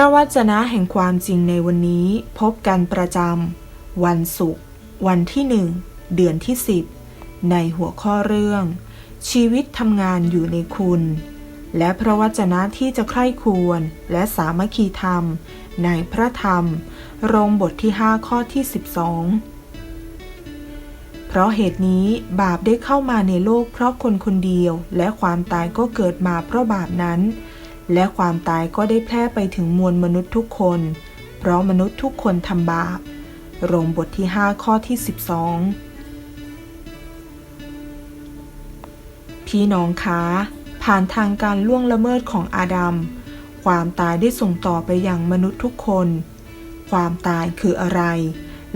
ระวจนะแห่งความจริงในวันนี้พบกันประจำวันศุกร์วันที่หนึ่งเดือนที่สิบในหัวข้อเรื่อง ชีวิตทำงานอยู่ในคุณ และพระวจนะที่จะใคร่ควรและสามัคคีธรรม ในพระธรรม โรงบทที่ 5 ข้อที่ 12 เพราะเหตุนี้บาปได้เข้ามาในโลกเพราะคนคนเดียวและความตายก็เกิดมาเพราะบาปนั้น และความตายก็ได้แพร่ไปถึงมวลมนุษย์ทุกคน เพราะมนุษย์ทุกคนทำบาป โรงบทที่ 5 ข้อที่ 12 พี่น้องคะ ผ่านทางการล่วงละเมิดของอาดัม ความตายได้ส่งต่อไปยังมนุษย์ทุกคน ความตายคืออะไร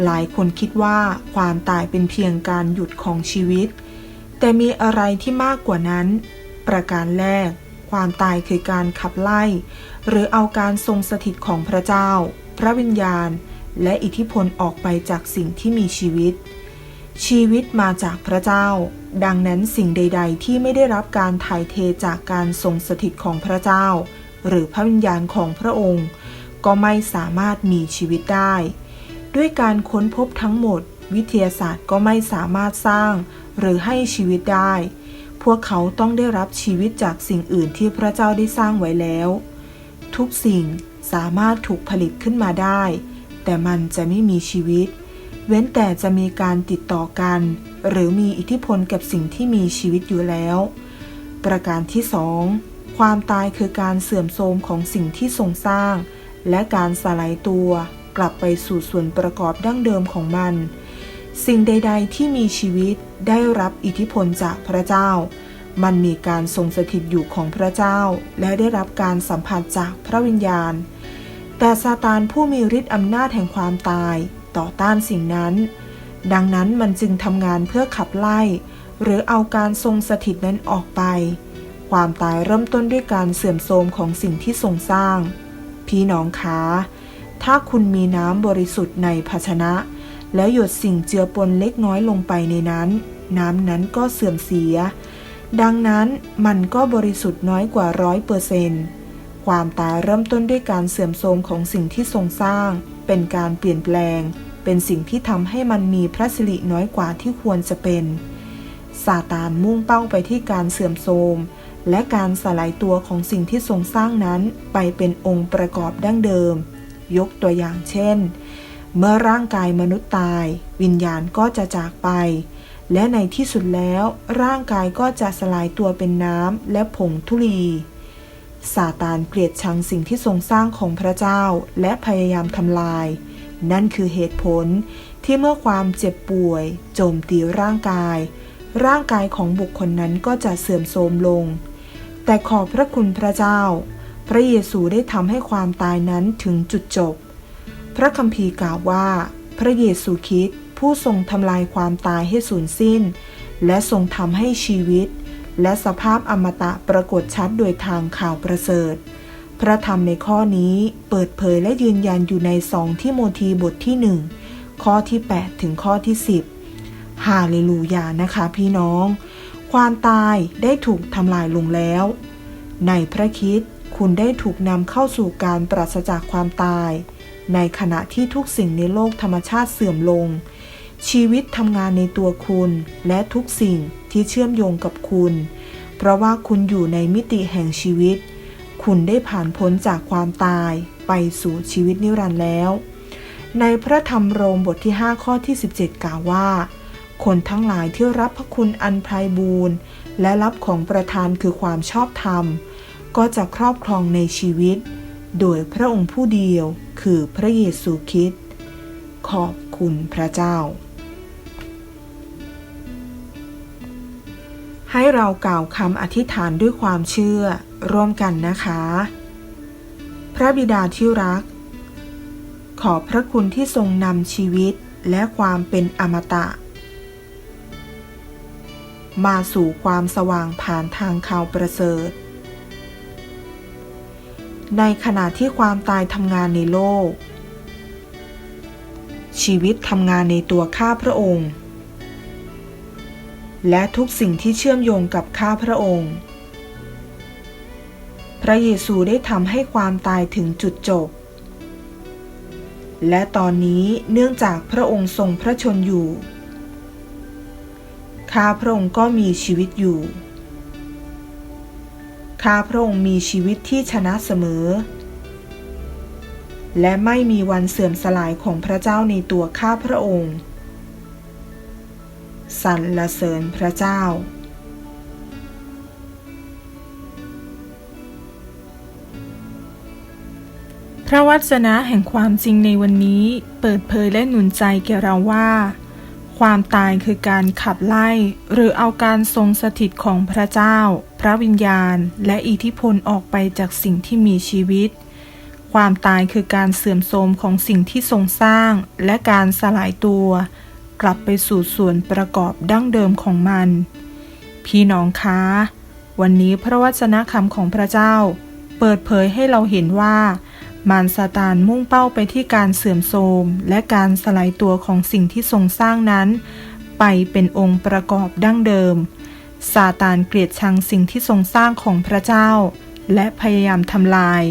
หลายคนคิดว่าความตายเป็นเพียงการหยุดของชีวิต แต่มีอะไรที่มากกว่านั้น ประการแรก ความตายคือการขับไล่ หรือเอาการทรงสถิตของพระเจ้า พระวิญญาณ และอิทธิพลออกไปจากสิ่งที่มีชีวิต ชีวิตมาจากพระเจ้า ดังนั้นสิ่งใด ๆ ที่ไม่ได้รับการถ่ายเทจากการทรงสถิตของพระเจ้า หรือพระวิญญาณของพระองค์ ก็ไม่สามารถมีชีวิตได้ ด้วยการค้นพบทั้งหมด วิทยาศาสตร์ก็ไม่สามารถสร้าง หรือให้ชีวิตได้ พวกเขาต้องได้รับชีวิตจากสิ่งอื่นที่พระเจ้าได้สร้างไว้แล้ว ทุกสิ่งสามารถถูกผลิตขึ้นมาได้ แต่มันจะไม่มีชีวิต เว้นแต่จะมีการติดต่อกัน หรือมีอิทธิพลกับสิ่งที่มีชีวิตอยู่แล้ว ประการที่สองความตายคือการเสื่อมโทรมของสิ่งที่ทรงสร้าง และการสลายตัว กลับไปสู่ส่วนประกอบดั้งเดิมของมัน สิ่งใด ๆ ที่มีชีวิตได้รับอิทธิพลจากพระเจ้า มันมีการทรงสถิตอยู่ของพระเจ้า และได้รับการสัมผัสจากพระวิญญาณ แต่ซาตานผู้มีฤทธิ์อำนาจแห่งความตายต่อต้านสิ่งนั้น ดังนั้นมันจึงทำงานเพื่อขับไล่ หรือเอาการทรงสถิตนั้นออกไป ความตายเริ่มต้นด้วยการเสื่อมโทรมของสิ่งที่ทรงสร้าง พี่น้องคะถ้าคุณมีน้ำบริสุทธิ์ในภาชนะ แล้วหยดสิ่งเจือปนเล็กน้อยลงไปในนั้น น้ำนั้นก็เสื่อมเสีย ดังนั้นมันก็บริสุทธิ์น้อยกว่าร้อยเปอร์เซนต์ความตายเริ่มต้นด้วยการเสื่อมโทรมของสิ่งที่ทรงสร้าง เป็นการเปลี่ยนแปลง เป็นสิ่งที่ทำให้มันมีพระสิริน้อยกว่าที่ควรจะเป็นซาตานมุ่งเป้าไปที่การเสื่อมโทรมและการสลายตัวของสิ่งที่ทรงสร้างนั้นไปเป็นองค์ประกอบดั้งเดิม ยกตัวอย่างเช่น เมื่อร่างกายมนุษย์ตาย วิญญาณก็จะจากไป และในที่สุดแล้ว ร่างกายก็จะสลายตัวเป็นน้ำและผงธุลีซาตานเกลียดชังสิ่งที่ทรงสร้างของพระเจ้าและพยายามทำลาย นั่นคือเหตุผลที่เมื่อความเจ็บป่วย โจมตีร่างกาย ร่างกายของบุคคลนั้นก็จะเสื่อมโทรมลง แต่ขอบพระคุณพระเจ้า พระเยซูได้ทำให้ความตายนั้นถึงจุดจบ พระคัมภีร์กล่าวว่า พระเยซูคริสต์ผู้ทรงทำลายความตายให้สูญสิ้น และทรงทำให้ชีวิต และสภาพอมตะปรากฏชัดโดยทางข่าวประเสริฐ พระธรรมในข้อนี้เปิดเผยและยืนยันอยู่ในสองที่โมธีบทที่หนึ่งข้อที่ 8 ถึงข้อที่ 10 ฮาเลลูยานะคะพี่น้อง ความตายได้ถูกทำลายลงแล้ว ในพระคิดคุณได้ถูกนำเข้าสู่การปราศจากความตาย ในขณะที่ทุกสิ่งในโลกธรรมชาติเสื่อมลง ชีวิตทำงานในตัวคุณและทุกสิ่งที่เชื่อมโยงกับคุณ เพราะว่าคุณอยู่ในมิติแห่งชีวิต คุณได้ผ่านพ้นจากความตายไปสู่ชีวิตนิรันดร์แล้ว ในพระธรรมโรมบทที่ 5 ข้อที่ 17 กล่าวว่า คนทั้งหลายที่รับพระคุณอันไพบูรณ์และรับของประทานคือความชอบธรรม ก็จะครอบครองในชีวิต โดยพระองค์ผู้เดียวคือพระเยซูคริสต์ขอบคุณพระเจ้า ให้เรากล่าวคำอธิษฐานด้วยความเชื่อร่วมกันนะคะ พระบิดาที่รัก ขอบพระคุณที่ทรงนำชีวิตและความเป็นอมตะ มาสู่ความสว่างผ่านทางข่าวประเสริฐ ในขณะที่ความตายทำงานในโลก ชีวิตทำงานในตัวข้าพระองค์ และทุกสิ่งที่เชื่อมโยงกับข้าพระองค์ พระเยซูได้ทำให้ความตายถึงจุดจบ และตอนนี้เนื่องจากพระองค์ทรงพระชนอยู่ ข้าพระองค์ก็มีชีวิตอยู่ ข้าพระองค์มีชีวิตที่ชนะเสมอ และไม่มีวันเสื่อมสลายของพระเจ้าในตัวข้าพระองค์สรรเสริญพระเจ้า พระวจนะแห่งความจริงในวันนี้เปิดเผยและหนุนใจแก่เราว่า ความตายคือการขับไล่หรือเอาการทรงสถิตของพระเจ้า พระวิญญาณ และอิทธิพลออกไปจากสิ่งที่มีชีวิต ความตายคือการเสื่อมโทรมของสิ่งที่ทรงสร้าง และการสลายตัว กลับไปสู่ส่วนประกอบดั้งเดิมของมัน พี่น้องคะ วันนี้พระวจนะคำของพระเจ้า เปิดเผยให้เราเห็นว่ามารซาตานมุ่งเป้าไปที่การเสื่อมโทรมและการสลายตัวของสิ่งที่ทรงสร้างนั้น ไปเป็นองค์ประกอบดั้งเดิม ซาตานเกลียดชังสิ่งที่ทรงสร้างของพระเจ้า และพยายามทำลาย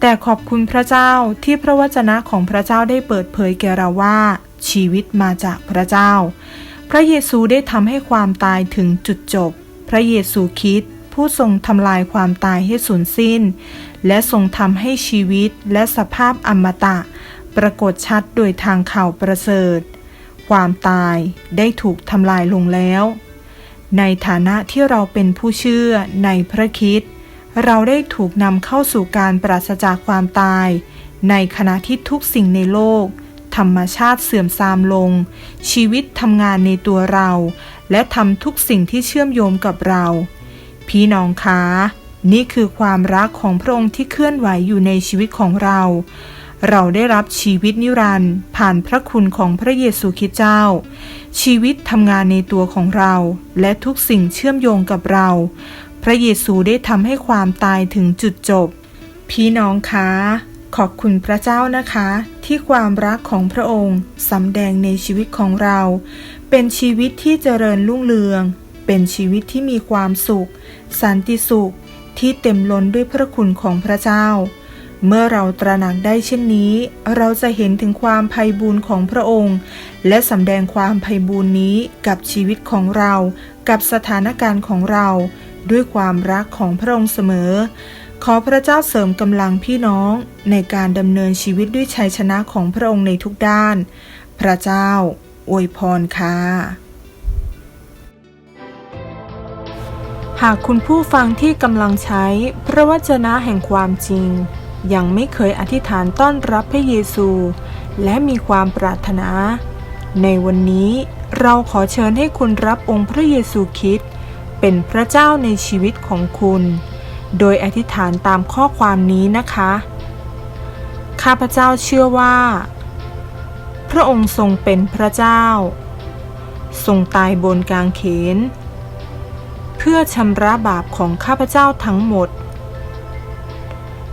แต่ขอบคุณพระเจ้าที่พระวจนะของพระเจ้าได้เปิดเผยแก่เราว่า ชีวิตมาจากพระเจ้า พระเยซูได้ทำให้ความตายถึงจุดจบ พระเยซูคริดผู้ทรงทำลายความตายให้สูญสิ้น และทรงทำให้ชีวิตและสภาพอมตะ ปรากฏชัดโดยทางข่าวประเสริฐ ความตายได้ถูกทำลายลงแล้ว ในฐานะที่เราเป็นผู้เชื่อในพระคิดเราได้ถูกนำเข้าสู่การปราศจากความตาย ในขณะที่ทุกสิ่งในโลก ธรรมชาติเสื่อมทรามลง ชีวิตทำงานในตัวเรา และทำทุกสิ่งที่เชื่อมโยงกับเรา พี่น้องคะนี่คือความรักของพระองค์ที่เคลื่อนไหวอยู่ในชีวิตของเรา เราได้รับชีวิตนิรันดร์ผ่านพระคุณของพระเยซูคริสต์เจ้า ชีวิตทำงานในตัวของเรา และทุกสิ่งเชื่อมโยงกับเรา พระเยซูได้ทำให้ความตายถึงจุดจบ พี่น้องคะ ขอบคุณพระเจ้านะคะ ที่ความรักของพระองค์สำแดงในชีวิตของเรา เป็นชีวิตที่เจริญรุ่งเรือง เป็นชีวิตที่มีความสุข สันติสุขที่เต็มล้นด้วยพระคุณของพระเจ้า เมื่อเราตระหนักได้เช่นนี้ เราจะเห็นถึงความไพ่บูรณ์ของพระองค์ และสำแดงความไพ่บูรณ์นี้กับชีวิตของเรา กับสถานการณ์ของเรา ด้วยความรักของพระองค์เสมอ ขอพระเจ้าเสริมกำลังพี่น้องในการดำเนินชีวิตด้วยชัยชนะของพระองค์ในทุกด้าน พระเจ้า อวยพรค่ะหากคุณผู้ฟังที่กำลังใช้พระวจนะแห่งความจริง ยังไม่เคยอธิษฐานต้อนรับพระเยซู และมีความปรารถนา ในวันนี้เราขอเชิญให้คุณรับองค์พระเยซูคริสต์เป็นพระเจ้าในชีวิตของคุณ โดยอธิษฐานตามข้อความนี้นะคะ ข้าพเจ้าเชื่อว่า พระองค์ทรงเป็นพระเจ้า ทรงตายบนกางเขน เพื่อชำระบาปของข้าพเจ้าทั้งหมด